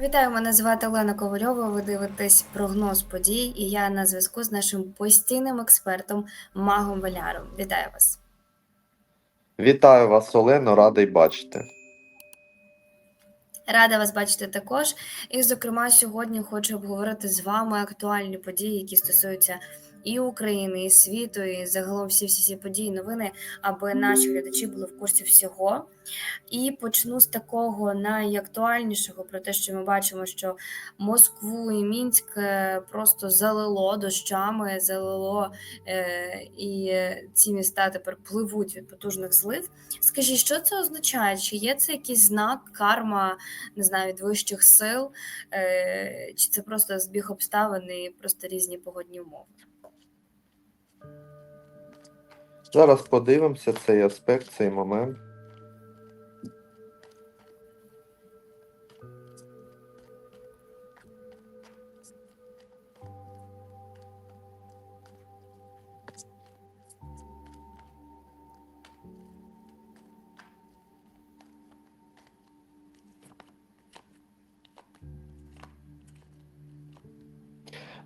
Вітаю, мене звати Олена Ковальова. Ви дивитесь прогноз подій, і я на зв'язку з нашим постійним експертом Магом Валяром. Вітаю вас. Вітаю вас, Олено, радий бачити. Рада вас бачити також. І, зокрема, сьогодні хочу обговорити з вами актуальні події, які стосуються і України, і світу, і загалом всі всі ці події, новини, аби наші глядачі були в курсі всього. І почну з такого найактуальнішого про те, що ми бачимо, що Москву і Мінськ е, просто залило дощами, залило е, і ці міста тепер пливуть від потужних злив. Скажіть, що це означає? Чи є це якийсь знак, карма, не знаю, від вищих сил, е, чи це просто збіг обставин і просто різні погодні умови? Зараз подивимося цей аспект, цей момент.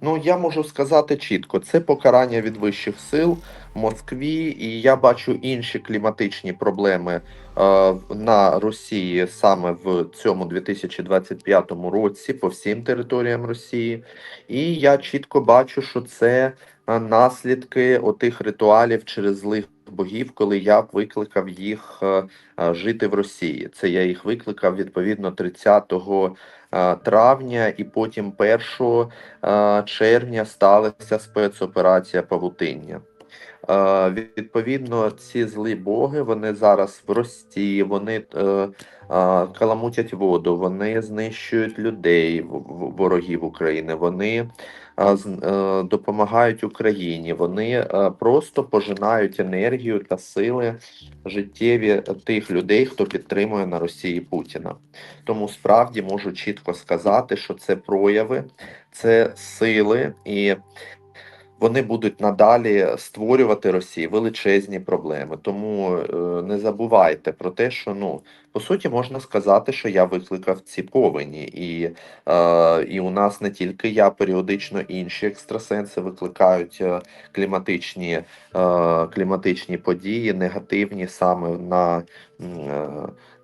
Ну, я можу сказати чітко, це покарання від вищих сил в Москві, і я бачу інші кліматичні проблеми е, на Росії саме в цьому 2025 році по всім територіям Росії. І я чітко бачу, що це е, наслідки отих ритуалів через злих богів, коли я викликав їх е, е, жити в Росії. Це я їх викликав відповідно 30 е, травня, і потім 1 е, червня сталася спецоперація Павутиння. Відповідно, ці злі боги вони зараз в рості, вони е, е, каламутять воду, вони знищують людей, ворогів України, вони допомагають Україні, вони е, просто пожинають енергію та сили життєві тих людей, хто підтримує на Росії Путіна. Тому справді можу чітко сказати, що це прояви, це сили, і вони будуть надалі створювати Росії величезні проблеми. Тому е, не забувайте про те, що ну по суті можна сказати, що я викликав ці повені, і, е, і у нас не тільки я, періодично інші екстрасенси викликають е, кліматичні, е, кліматичні події, негативні саме на, е,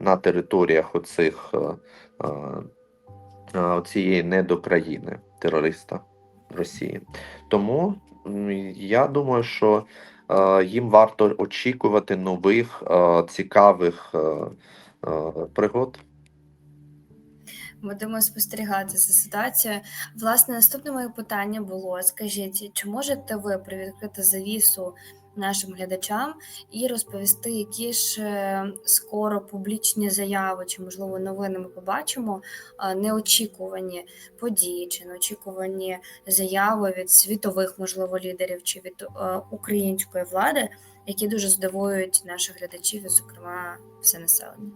на територіях оцих цієї недокраїни терориста Росії. Тому я думаю, що е, їм варто очікувати нових е, цікавих е, пригод. Будемо спостерігати за ситуацією. Власне, наступне моє питання було: скажіть, чи можете ви привідкрити завісу нашим глядачам і розповісти, які ж е, скоро публічні заяви, чи можливо новини ми побачимо неочікувані події, чи неочікувані заяви від світових, можливо, лідерів чи від е, української влади, які дуже здивують наших глядачів, і, зокрема, все населення.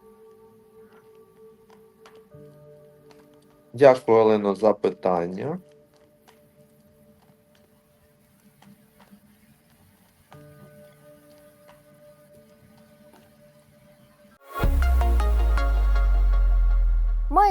Дякую, Олено, за питання.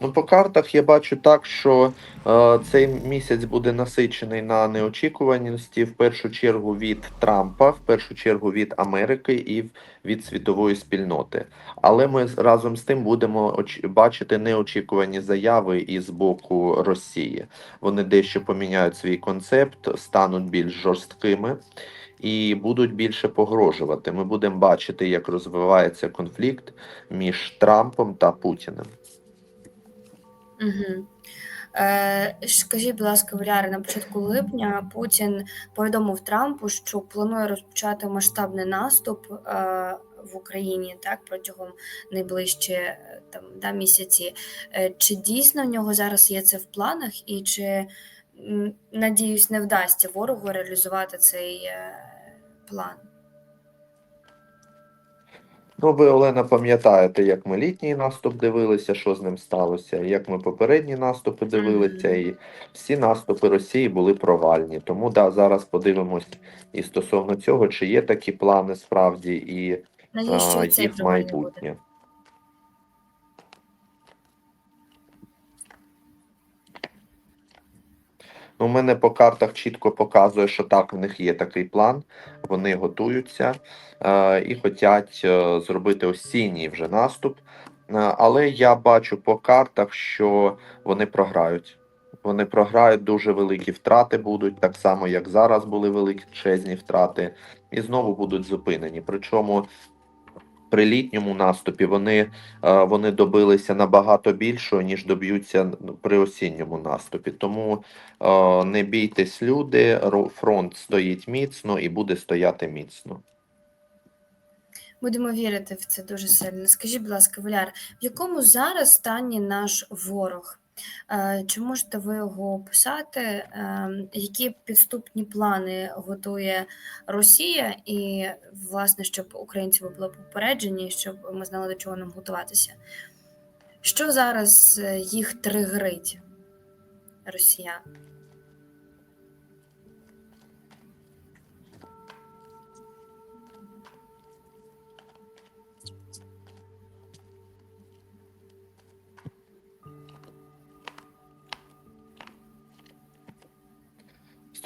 Ну, по картах я бачу так, що е, цей місяць буде насичений на неочікуваності, в першу чергу від Трампа, в першу чергу від Америки і від світової спільноти. Але ми разом з тим будемо бачити неочікувані заяви і з боку Росії. Вони дещо поміняють свій концепт, стануть більш жорсткими. І будуть більше погрожувати. Ми будемо бачити, як розвивається конфлікт між Трампом та Путіним. Угу. Скажіть, будь ласка, Валяри, на початку липня Путін повідомив Трампу, що планує розпочати масштабний наступ е, в Україні так протягом найближчі е, там да, місяці. Чи дійсно в нього зараз є це в планах, і чи надіюсь, не вдасться ворогу реалізувати цей план? Ну, ви, Олена, пам'ятаєте, як ми літній наступ дивилися, що з ним сталося, як ми попередні наступи дивилися, і всі наступи Росії були провальні. Тому да, зараз подивимось і стосовно цього, чи є такі плани справді, і а, їх майбутнє. У мене по картах чітко показує, що так, в них є такий план, вони готуються е, і хочуть е, зробити осінній вже наступ. Е, але я бачу по картах, що вони програють. Вони програють, дуже великі втрати будуть, так само як зараз були величезні втрати, і знову будуть зупинені. Причому при літньому наступі вони, е, вони добилися набагато більшого, ніж доб'ються при осінньому наступі. Тому е, не бійтесь, люди, фронт стоїть міцно і буде стояти міцно. Будемо вірити в це дуже сильно. Скажіть, будь ласка, Валяр, в якому зараз стані наш ворог? Е, Чи можете ви його описати? Е, Які підступні плани готує Росія? І, власне, щоб українці були попереджені, щоб ми знали, до чого нам готуватися? Що зараз е, їх тригерить, росіян?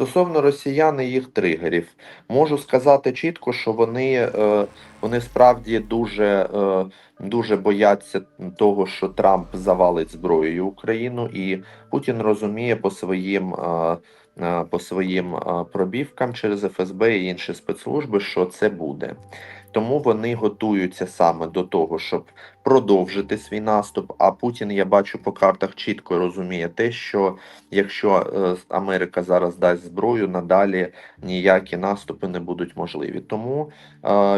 Стосовно росіян і їх тригерів, можу сказати чітко, що вони, е, вони справді дуже, е, дуже бояться того, що Трамп завалить зброєю Україну, і Путін розуміє по своїм, е, е, по своїм пробівкам через ФСБ і інші спецслужби, що це буде. Тому вони готуються саме до того, щоб продовжити свій наступ. А Путін, я бачу по картах, чітко розуміє те, що якщо Америка зараз дасть зброю, надалі ніякі наступи не будуть можливі. Тому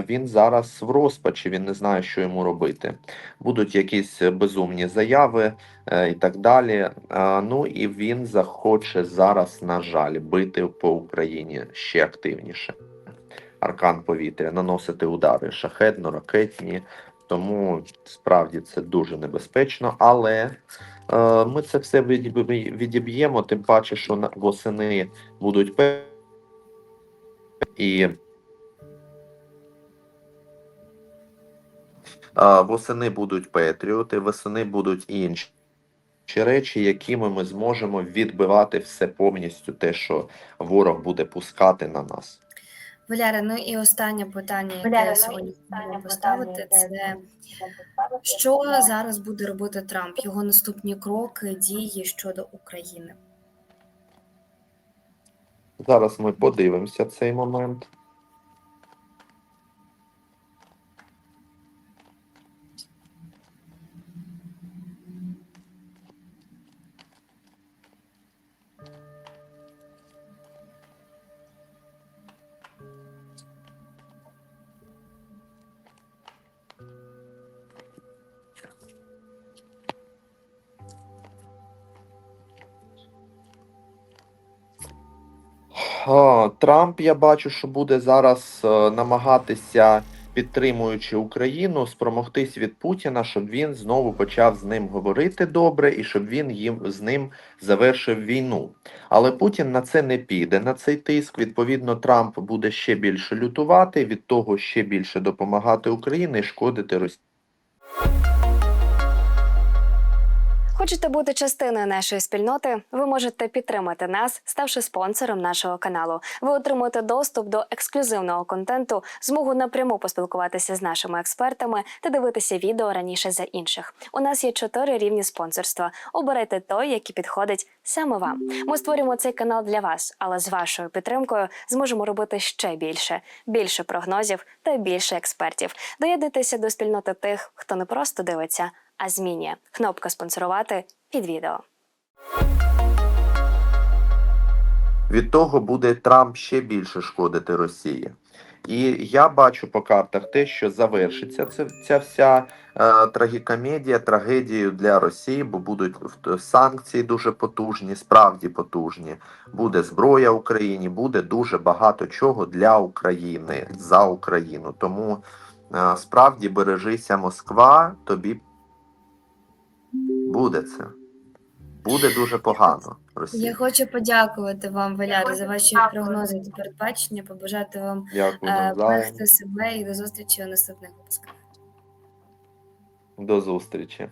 він зараз в розпачі, він не знає, що йому робити. Будуть якісь безумні заяви е, і так далі. Е, ну і він захоче зараз, на жаль, бити по Україні ще активніше. Аркан повітря, наносити удари шахетно-ракетні. Тому справді це дуже небезпечно, але е, ми це все відіб'ємо, тим паче, що восени будуть і восени будуть Петріоти, восени будуть інші. Речі, якими ми зможемо відбивати все повністю те, що ворог буде пускати на нас. Валяра, ну і останнє питання, яке Валяра, я ну сьогодні останнє поставити, це що зараз буде робити Трамп? Його наступні кроки, дії щодо України. Зараз ми подивимося цей момент. Трамп, я бачу, що буде зараз е, намагатися, підтримуючи Україну, спромогтись від Путіна, щоб він знову почав з ним говорити добре і щоб він їм з ним завершив війну. Але Путін на це не піде, на цей тиск. Відповідно, Трамп буде ще більше лютувати, від того ще більше допомагати Україні і шкодити Росії. Хочете бути частиною нашої спільноти? Ви можете підтримати нас, ставши спонсором нашого каналу. Ви отримуєте доступ до ексклюзивного контенту, змогу напряму поспілкуватися з нашими експертами та дивитися відео раніше за інших. У нас є чотири рівні спонсорства. Обирайте той, який підходить саме вам. Ми створюємо цей канал для вас, але з вашою підтримкою зможемо робити ще більше, більше прогнозів та більше експертів. Доєднуйтеся до спільноти тих, хто не просто дивиться, а змінює. Кнопка спонсорувати під відео. Від того буде Трамп ще більше шкодити Росії. І я бачу по картах те, що завершиться це, ця вся е, трагікомедія трагедією для Росії, бо будуть санкції дуже потужні, справді потужні. Буде зброя Україні, буде дуже багато чого для України за Україну. Тому е, справді бережися Москва, тобі буде це. Буде дуже погано. Росії. Я хочу подякувати вам, Валяри, за ваші прогнози та передбачення, побажати вам е, берегти себе і до зустрічі у наступних випусках. До зустрічі.